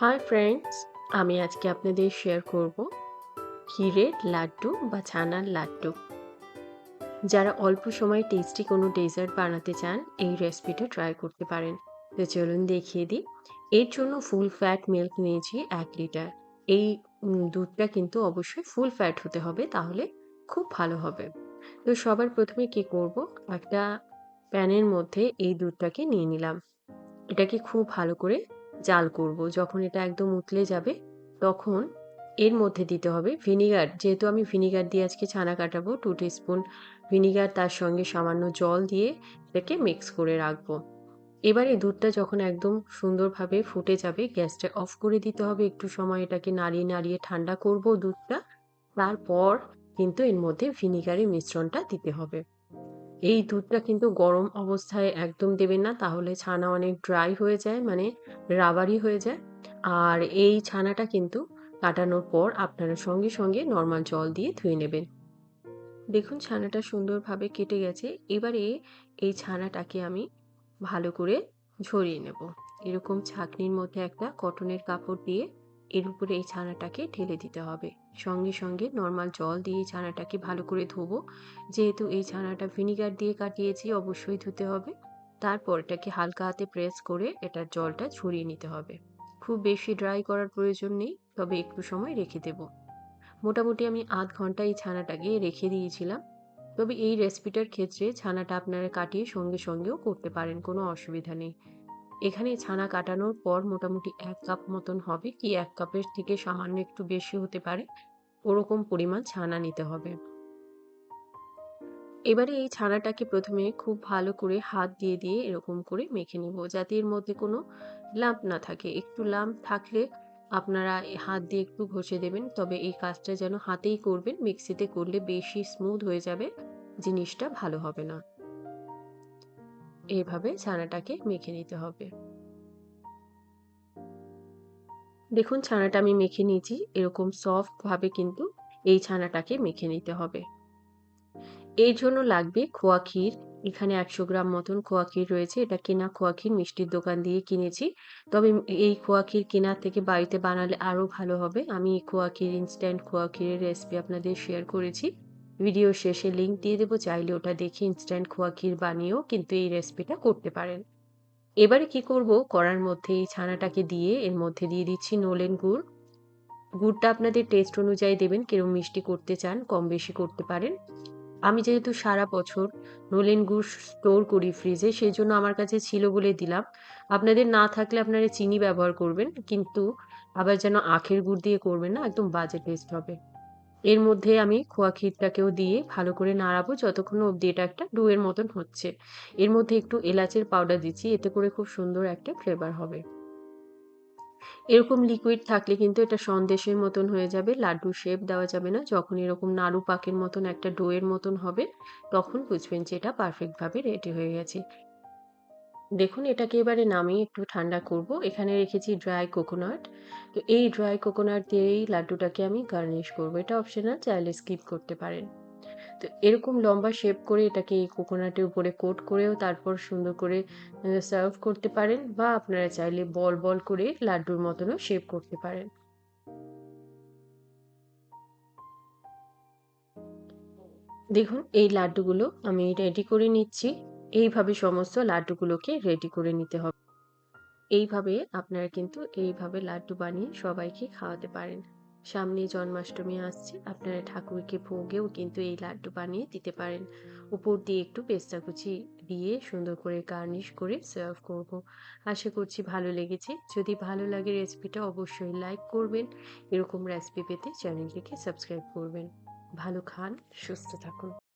Hi friends আমি আজকে আপনাদের শেয়ার করব ক্ষীরের লাড্ডু বা ছানার লাড্ডু। যারা অল্প সময় টেস্টি কোনো ডেজার্ট বানাতে চান, এই রেসিপিটা ট্রাই করতে পারেন। তো চলুন দেখিয়ে দিই। এর জন্য ফুল ফ্যাট মিল্ক নিয়েছি এক লিটার এই দুধটা কিন্তু অবশ্যই ফুল ফ্যাট হতে হবে, তাহলে খুব ভালো হবে। তো সবার প্রথমে কি করব? একটা প্যানের মধ্যে এই দুধটাকে নিয়ে নিলাম। এটাকে খুব ভালো করে জাল করব। যখন এটা একদম উতলে যাবে, তখন এর মধ্যে দিতে হবে ভিনিগার। যেহেতু আমি ভিনিগার দিয়ে আজকে ছানা কাটাবো টু স্পুন ভিনিগার তার সঙ্গে সামান্য জল দিয়ে এটাকে মিক্স করে রাখব। এবারে দুধটা যখন একদম সুন্দরভাবে ফুটে যাবে, গ্যাসটা অফ করে দিতে হবে। একটু সময় এটাকে নাড়িয়ে নাড়িয়ে ঠান্ডা করব দুধটা। তারপর কিন্তু এর মধ্যে ভিনিগারের মিশ্রণটা দিতে হবে। এই দুধটা কিন্তু গরম অবস্থায় একদম দেবেন না, তাহলে ছানা অনেক ড্রাই হয়ে যায় মানে রাবারি হয়ে যায়। আর এই ছানাটা কিন্তু কাটানোর পর আপনারা সঙ্গে সঙ্গে নর্মাল জল দিয়ে ধুয়ে নেবেন। দেখুন ছানাটা সুন্দরভাবে কেটে গেছে, এবারে এই ছানাটাকে আমি ভালো করে ঝরিয়ে নেব। এরকম ছাঁকনির মধ্যে একটা কটনের কাপড় দিয়ে এর উপরে এই ছানাটাকে ঢেলে দিতে হবে। সঙ্গে সঙ্গে নর্মাল জল দিয়ে ছানাটাকে ভালো করে ধোবো। যেহেতু এই ছানাটা ভিনিগার দিয়ে কাটিয়েছি, অবশ্যই ধুতে হবে। তারপর এটাকে হালকা হাতে প্রেস করে এটার জলটা ছড়িয়ে নিতে হবে। খুব বেশি ড্রাই করার প্রয়োজন নেই, তবে একটু সময় রেখে দেব। মোটামুটি আমি আধ ঘণ্টা এই ছানাটাকে রেখে দিয়েছিলাম। তবে এই রেসিপিটার ক্ষেত্রে ছানাটা আপনারা কাটিয়ে সঙ্গে সঙ্গেও করতে পারেন, কোনো অসুবিধা নেই। এখানে ছানা কাটানোর পর মোটামুটি এক কাপ মতন হবে কি এক কাপের থেকে সামান্য একটু বেশি হতে পারে। ওরকম পরিমাণ ছানা নিতে হবে। এবারে এই ছানাটাকে প্রথমে খুব ভালো করে হাত দিয়ে দিয়ে এরকম করে মেখে নেব যাতে এর মধ্যে কোনো লাম্প না থাকে। একটু লাম্প থাকলে আপনারা হাত দিয়ে একটু ঘষে দেবেন, তবে এই কাজটা যেন হাতেই করবেন। মিক্সিতে করলে বেশি স্মুথ হয়ে যাবে, জিনিসটা ভালো হবে না। এইভাবে ছানাটাকে মেখে নিতে হবে। দেখুন, ছানাটা আমি মেখে নিয়েছি। এরকম সফট ভাবে কিন্তু এই ছানাটাকে মেখে নিতে হবে। এর জন্য লাগবে খোয়া ক্ষীর। এখানে একশো গ্রাম মতন খোয়া ক্ষীর রয়েছে। এটা কেনা খোয়া ক্ষীর মিষ্টির দোকান দিয়ে কিনেছি। তবে এই খোয়া ক্ষীর কেনার থেকে বাড়িতে বানালে আরও ভালো হবে। আমি খোয়া ক্ষীর ইনস্ট্যান্ট খোয়া ক্ষীরের রেসিপি আপনাদের শেয়ার করেছি। ভিডিও শেষে লিঙ্ক দিয়ে দেবো, চাইলে ওটা দেখে ইনস্ট্যান্ট খোয়া ক্ষীর বানিয়েও কিন্তু এই রেসিপিটা করতে পারেন। এবারে কি করব? কড়ার মধ্যে এই ছানাটাকে দিয়ে এর মধ্যে দিয়ে দিচ্ছি নলেন গুড়। গুড়টা আপনাদের টেস্ট অনুযায়ী দেবেন, কিরম মিষ্টি করতে চান, কম বেশি করতে পারেন। আমি যেহেতু সারা বছর নলেন গুড় স্টোর করি ফ্রিজে সেই জন্য আমার কাছে ছিল বলে দিলাম। আপনাদের না থাকলে আপনারা চিনি ব্যবহার করবেন, কিন্তু আবার যেন আখের গুড় দিয়ে করবেন না, একদম বাজে টেস্ট হবে। এর মধ্যে আমি খোয়া ক্ষীরটাকেও দিয়ে ভালো করে নাড়াবো যতক্ষণ অবধি এটা একটা ডুয়ের মতন হচ্ছে। এর মধ্যে একটু এলাচের পাউডার দিচ্ছি, এতে করে খুব সুন্দর একটা ফ্লেভার হবে। এরকম লিকুইড থাকলে কিন্তু এটা সন্দেশের মতন হয়ে যাবে, লাড্ডু শেপ দেওয়া যাবে না। যখন এরকম নাড়ু পাকের মতন একটা ডোয়ের মতন হবে, তখন বুঝবেন যে এটা পারফেক্টভাবে রেডি হয়ে গেছে। দেখুন, এটাকে এবারে নামিয়ে একটু ঠান্ডা করব। এখানে রেখেছি ড্রাই কোকোনাট তো এই ড্রাই কোকোনাট দিয়েই লাড্ডুটাকে আমি গার্নিশ করব। এটা অপশনাল চাইলে স্কিপ করতে পারেন। তো এরকম লম্বা শেপ করে এটাকে এই কোকোনাটের উপরে কোট করেও তারপর সুন্দর করে সার্ভ করতে পারেন বা আপনারা চাইলে বল বল করে লাড্ডুর মতনও শেপ করতে পারেন। দেখুন, এই লাড্ডুগুলো আমি রেডি করে নিচ্ছি। এইভাবে সমস্ত লাড্ডুগুলোকে রেডি করে নিতে হবে। এইভাবে আপনারা কিন্তু এইভাবে লাড্ডু বানিয়ে সবাইকে খাওয়াতে পারেন। সামনে জন্মাষ্টমী আসছে, আপনারা ঠাকুরকে ভোগেও কিন্তু এই লাড্ডু বানিয়ে দিতে পারেন। উপর দিয়ে একটু পেস্তা কুচি দিয়ে সুন্দর করে গার্নিশ করে সার্ভ করব। আশা করছি ভালো লেগেছে। যদি ভালো লাগে রেসিপিটা অবশ্যই লাইক করবেন। এরকম রেসিপি পেতে চ্যানেলটিকে সাবস্ক্রাইব করবেন। ভালো খান, সুস্থ থাকুন।